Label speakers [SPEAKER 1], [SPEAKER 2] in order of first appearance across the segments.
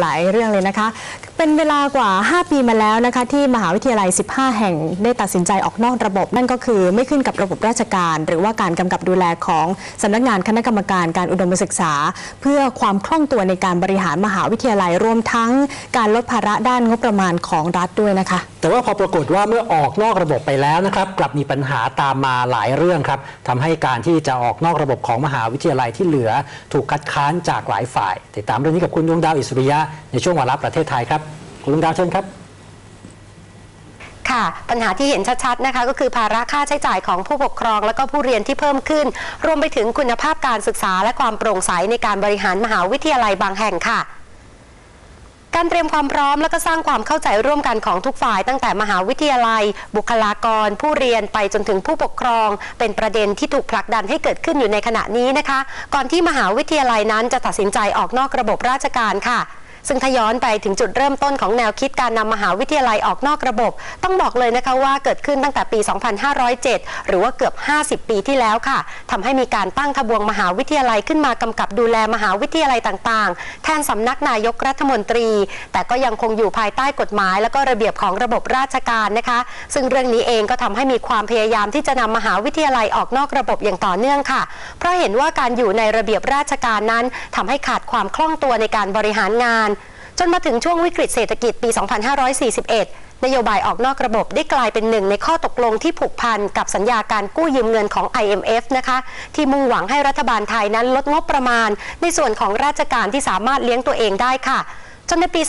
[SPEAKER 1] หลายเรื่องเลยนะคะ เป็นเวลากว่า 5 ปีมาแล้วนะคะที่มหาวิทยาลัย 15 แห่งได้ตัดสินใจออกนอกระบบ นั่นก็คือไม่ขึ้นกับระบบราชการ หรือว่าการกำกับดูแลของสำนักงานคณะกรรมการการอุดมศึกษา เพื่อความคล่องตัวในการบริหารมหาวิทยาลัยรวมทั้งการลดภาระด้านงบประมาณของรัฐด้วยนะคะ
[SPEAKER 2] แต่ว่าพอปรากฏว่าเมื่อออกนอกระบบไปแล้วนะครับกลับมีปัญหาตามมาหลายเรื่องครับทำให้การที่จะออกนอกระบบของมหาวิทยาลัยที่เหลือ ถูกคัดค้านจากหลายฝ่ายติดตามเรื่องนี้กับคุณดวงดาวอิสริยะในช่วงวาระประเทศไทยครับ คุณดวงดาวเชิญครับ
[SPEAKER 3] ค่ะปัญหาที่เห็นชัดๆนะคะก็คือภาระค่าใช้จ่ายของผู้ปกครอง และก็ผู้เรียนที่เพิ่มขึ้น รวมไปถึงคุณภาพการศึกษาและความโปร่งใสในการบริหารมหาวิทยาลัยบางแห่งค่ะ การเตรียมความพร้อมและก็สร้างความเข้าใจร่วมกันของทุกฝ่าย ตั้งแต่มหาวิทยาลัย บุคลากร ผู้เรียนไปจนถึงผู้ปกครอง เป็นประเด็นที่ถูกผลักดันให้เกิดขึ้นอยู่ในขณะนี้นะคะ ก่อนที่มหาวิทยาลัยนั้นจะตัดสินใจออกนอกระบบราชการค่ะ ซึ่งถ้าย้อนไปถึงจุดเริ่มต้นของแนวคิดการนำมหาวิทยาลัยออกนอกระบบ ต้องบอกเลยนะคะว่าเกิดขึ้นตั้งแต่ปี 2507 หรือว่าเกือบ 50 ปีที่แล้วค่ะทำให้มีการตั้งทบวงมหาวิทยาลัยขึ้นมากำกับดูแลมหาวิทยาลัยต่างๆ แทนสำนักนายกรัฐมนตรี แต่ก็ยังคงอยู่ภายใต้กฎหมาย และก็ระเบียบของระบบราชการนะคะ ซึ่งเรื่องนี้เองก็ทำให้มีความพยายามที่จะนำมหาวิทยาลัยออกนอกระบบอย่างต่อเนื่องค่ะ เพราะเห็นว่าการอยู่ในระเบียบราชการนั้นทำให้ขาดความคล่องตัวในการบริหารงาน จนมาถึงช่วงวิกฤตเศรษฐกิจปี 2541 นโยบายออกนอกระบบได้กลายเป็นหนึ่งในข้อตกลงที่ผูกพันกับสัญญาการกู้ยืมเงินของ IMF นะคะ ที่มุ่งหวังให้รัฐบาลไทยนั้นลดงบประมาณ ในส่วนของราชการที่สามารถเลี้ยงตัวเองได้ค่ะ จนในปี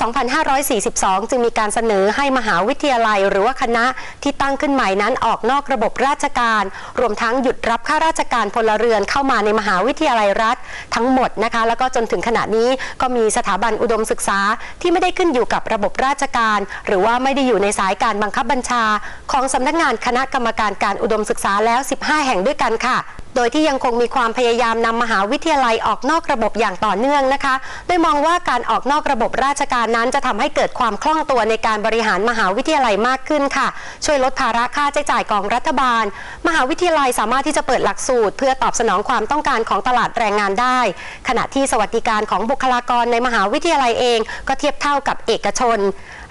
[SPEAKER 3] 2542 จึงมีการเสนอให้มหาวิทยาลัยหรือว่าคณะที่ตั้งขึ้นใหม่นั้นออกนอกระบบราชการ รวมทั้งหยุดรับข้าราชการพลเรือนเข้ามาในมหาวิทยาลัยรัฐทั้งหมดนะคะ แล้วก็จนถึงขณะนี้ก็มีสถาบันอุดมศึกษาที่ไม่ได้ขึ้นอยู่กับระบบราชการ หรือว่าไม่ได้อยู่ในสายการบังคับบัญชา ของสำนักงานคณะกรรมการการอุดมศึกษาแล้ว 15 แห่งด้วยกันค่ะ โดยที่ยังคงมีความพยายามนำมหาวิทยาลัยออกนอกระบบอย่างต่อเนื่องนะคะ โดยมองว่าการออกนอกระบบราชการนั้นจะทำให้เกิดความคล่องตัวในการบริหารมหาวิทยาลัยมากขึ้นค่ะ ช่วยลดภาระค่าใช้จ่ายของรัฐบาล มหาวิทยาลัยสามารถที่จะเปิดหลักสูตร เพื่อตอบสนองความต้องการของตลาดแรงงานได้ ขณะที่สวัสดิการของบุคลากรในมหาวิทยาลัยเอง ก็เทียบเท่ากับเอกชน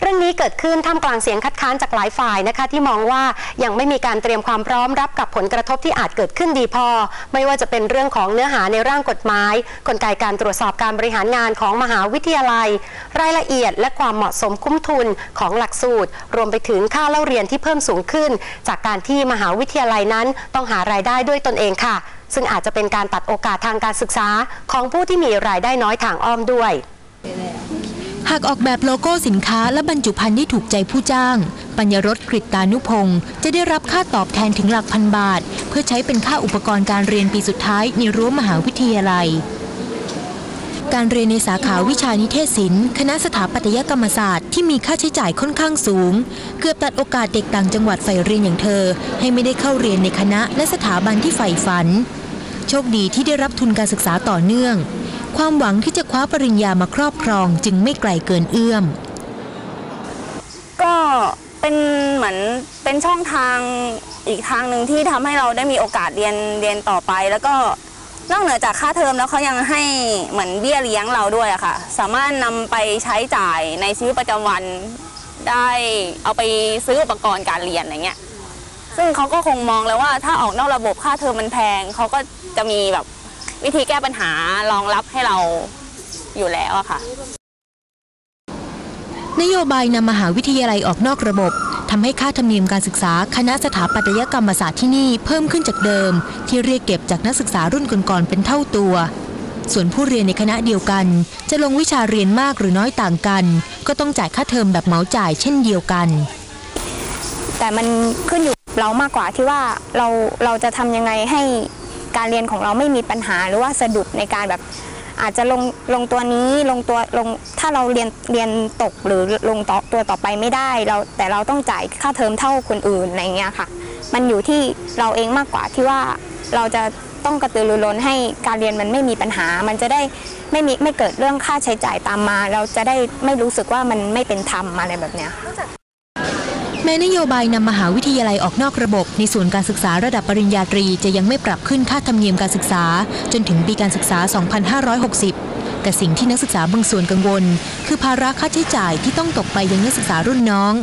[SPEAKER 3] เรื่องนี้เกิดขึ้นท่ามกลางเสียงคัดค้านจากหลายฝ่ายนะคะ ที่มองว่ายังไม่มีการเตรียมความพร้อมรับกับผลกระทบที่อาจเกิดขึ้นดีพอ ไม่ว่าจะเป็นเรื่องของเนื้อหาในร่างกฎหมาย กลไกการตรวจสอบการบริหารงานของมหาวิทยาลัย รายละเอียดและความเหมาะสมคุ้มทุนของหลักสูตร รวมไปถึงค่าเล่าเรียนที่เพิ่มสูงขึ้น จากการที่มหาวิทยาลัยนั้นต้องหารายได้ด้วยตนเองค่ะ ซึ่งอาจจะเป็นการตัดโอกาสทางการศึกษาของผู้ที่มีรายได้น้อยทางอ้อมด้วย
[SPEAKER 4] หากออกแบบโลโก้สินค้าและบรรจุภัณฑ์ที่ถูกใจผู้จ้าง ปัญญรสกฤตตานุพงศ์จะได้รับค่าตอบแทนถึงหลักพันบาท เพื่อใช้เป็นค่าอุปกรณ์การเรียนปีสุดท้ายในรั้วมหาวิทยาลัย การเรียนในสาขาวิชานิเทศศิลป์คณะสถาปัตยกรรมศาสตร์ที่มีค่าใช้จ่ายค่อนข้างสูง เกือบตัดโอกาสเด็กต่างจังหวัดใฝ่เรียนอย่างเธอ ให้ไม่ได้เข้าเรียนในคณะและสถาบันที่ใฝ่ฝัน โชคดีที่ได้รับทุนการศึกษาต่อเนื่อง ความหวังที่จะคว้าปริญญามาครอบครองจึงไม่ไกลเกินเอื้อม
[SPEAKER 5] ก็เป็นเหมือนเป็นช่องทางอีกทางหนึ่งที่ทำให้เราได้มีโอกาสเรียนเรียนต่อไป แล้วก็นอกเหนือจากค่าเทอมแล้วเขายังให้เหมือนเบี้ยเลี้ยงเราด้วยอะค่ะ สามารถนำไปใช้จ่ายในชีวิตประจำวันได้เอาไปซื้ออุปกรณ์การเรียนอะไรเงี้ย ซึ่งเขาก็คงมองแล้วว่าถ้าออกนอกระบบค่าเทอมมันแพงเขาก็จะมีแบบ วิธีแก้ปัญหารองรับให้เราอยู่แล้วอะค่ะ
[SPEAKER 4] นโยบายนำมหาวิทยาลัยออกนอกระบบทำให้ค่าธรรมเนียมการศึกษาคณะสถาปัตยกรรมศาสตร์ที่นี่เพิ่มขึ้นจากเดิม ที่เรียกเก็บจากนักศึกษารุ่นก่อนๆเป็นเท่าตัว ส่วนผู้เรียนในคณะเดียวกัน จะลงวิชาเรียนมากหรือน้อยต่างกัน ก็ต้องจ่ายค่าเทอมแบบเหมาจ่ายเช่นเดียวกัน
[SPEAKER 6] แต่มันขึ้นอยู่กับเรามากกว่าที่ว่าเราเราจะทำยังไงให้ การเรียนของเราไม่มีปัญหาหรือว่าสะดุดในการแบบอาจจะลงลงตัวนี้ลงตัวลงถ้าเราเรียนเรียนตกหรือลงต่อตัวต่อไปไม่ได้เราแต่เราต้องจ่ายค่าเทอมเท่าคนอื่นอะไรเงี้ยค่ะ มันอยู่ที่เราเองมากกว่าที่ว่าเราจะต้องกระตือรือร้นให้การเรียนมันไม่มีปัญหา มันจะได้ไม่มีไม่เกิดเรื่องค่าใช้จ่ายตามมา เราจะได้ไม่รู้สึกว่ามันไม่เป็นธรรมอะไรแบบเนี้ย
[SPEAKER 4] ม้นโยบายนำมหาวิทยาลัยออกนอกระบบ ในส่วนการศึกษาระดับปริญญาตรีจะยังไม่ปรับขึ้นค่าธรรมเนียมการศึกษา จนถึงปีการศึกษา 2560แต่แต่สิ่งที่นักศึกษาบางส่วนกังวล คือภาระค่าใช้จ่ายที่ต้องตกไปยังนักศึกษารุ่นน้อง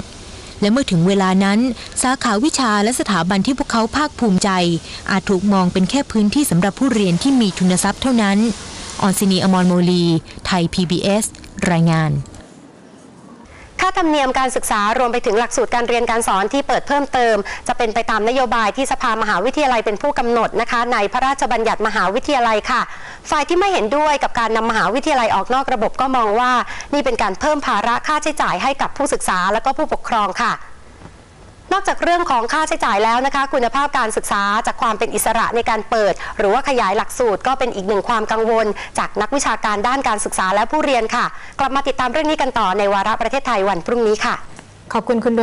[SPEAKER 4] และเมื่อถึงเวลานั้น สาขาวิชาและสถาบันที่พวกเขาภาคภูมิใจ อาจถูกมองเป็นแค่พื้นที่สำหรับผู้เรียนที่มีทุนทรัพย์เท่านั้นออนซินีอมรโมลี ไทย PBS รายงาน
[SPEAKER 3] ค่าธรรมเนียมการศึกษารวมไปถึงหลักสูตรการเรียนการสอนที่เปิดเพิ่มเติม จะเป็นไปตามนโยบายที่สภามหาวิทยาลัยเป็นผู้กำหนดนะคะ ในพระราชบัญญัติมหาวิทยาลัยค่ะ ฝ่ายที่ไม่เห็นด้วยกับการนำมหาวิทยาลัยออกนอกระบบก็มองว่า นี่เป็นการเพิ่มภาระค่าใช้จ่ายให้กับผู้ศึกษาและก็ผู้ปกครองค่ะ นอกจากเรื่องของค่าใช้จ่ายแล้วนะคะ คุณภาพการศึกษาจากความเป็นอิสระในการเปิด หรือว่าขยายหลักสูตรก็เป็นอีกหนึ่งความกังวล จากนักวิชาการด้านการศึกษาและผู้เรียนค่ะ กลับมาติดตามเรื่องนี้กันต่อในวาระประเทศไทยวันพรุ่งนี้ค่ะ
[SPEAKER 1] ขอบคุณคุณ